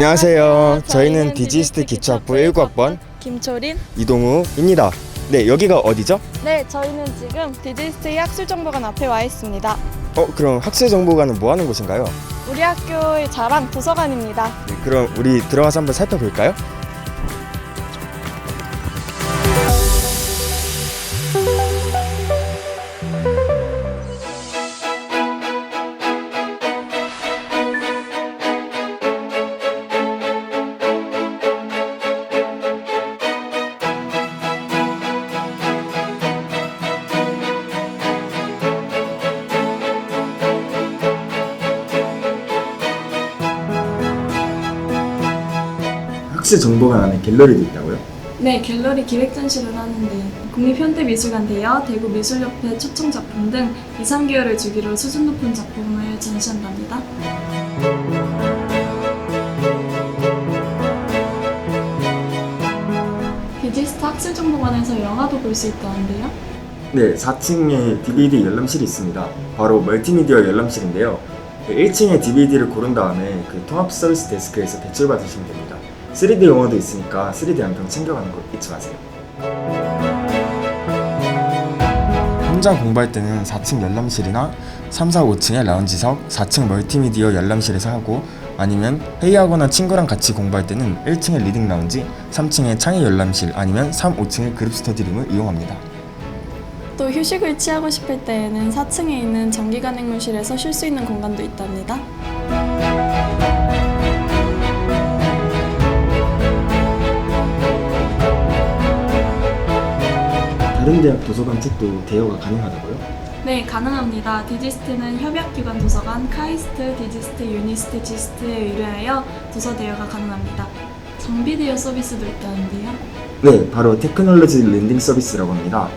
안녕하세요. 저희는 디지스트 기초학부 19학번 김초린. 이동우입니다. 네, 여기가 어디죠? 네, 저희는 지금 디지스트 학술정보관 앞에 와 있습니다. 어, 그럼 학술정보관은 뭐 하는 곳인가요? 우리 학교의 자랑 도서관입니다. 네, 그럼 우리 들어가서 한번 살펴볼까요? 학술정보관 안에 갤러리도 있다고요? 네, 갤러리 기획 전시를 하는데 국립현대미술관 대여, 대구미술협회 초청 작품 등 2, 3개월을 주기로 수준 높은 작품을 전시한답니다. 디지스트 학술정보관에서 영화도 볼 수 있다는데요. 네, 4층에 DVD 열람실이 있습니다. 바로 멀티미디어 열람실인데요. 1층에 DVD를 고른 다음에 그 통합 서비스 데스크에서 대출 받으시면 됩니다. 3D 영화도 있으니까 3D 안경 챙겨가는 거 잊지 마세요. 혼자 공부할 때는 4층 열람실이나 3, 4, 5층의 라운지석, 4층 멀티미디어 열람실에서 하고 아니면 회의하거나 친구랑 같이 공부할 때는 1층의 리딩 라운지, 3층의 창의 열람실 아니면 3, 5층의 그룹 스터디룸을 이용합니다. 또 휴식을 취하고 싶을 때에는 4층에 있는 장기간행물실에서 쉴 수 있는 공간도 있답니다. 다른 대학 도서관 책도 대여가 가능하다고요? 네, 가능합니다. 디지스트는 협약기관 도서관, 카이스트, 디지스트, 유니스트, 지스트에 의뢰하여 도서 대여가 가능합니다. 장비 대여 서비스도 있다는데요. 네, 바로 테크놀로지 랜딩 서비스라고 합니다.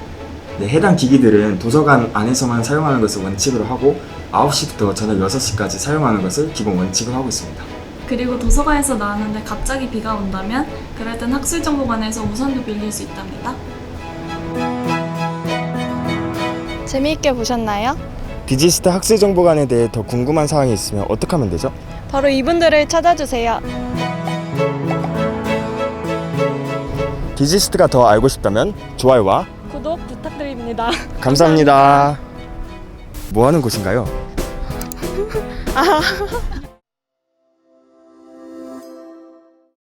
네, 해당 기기들은 도서관 안에서만 사용하는 것을 원칙으로 하고 9시부터 저녁 6시까지 사용하는 것을 기본 원칙으로 하고 있습니다. 그리고 도서관에서 나왔는데 갑자기 비가 온다면 그럴 땐 학술정보관에서 우산도 빌릴 수 있답니다. 재미있게 보셨나요? 디지스트 학술정보관에 대해 더 궁금한 사항이 있으면 어떻게 하면 되죠? 바로 이분들을 찾아주세요. 디지스트가 더 알고 싶다면 좋아요와 구독 부탁드립니다. 감사합니다. 뭐 하는 곳인가요? 아,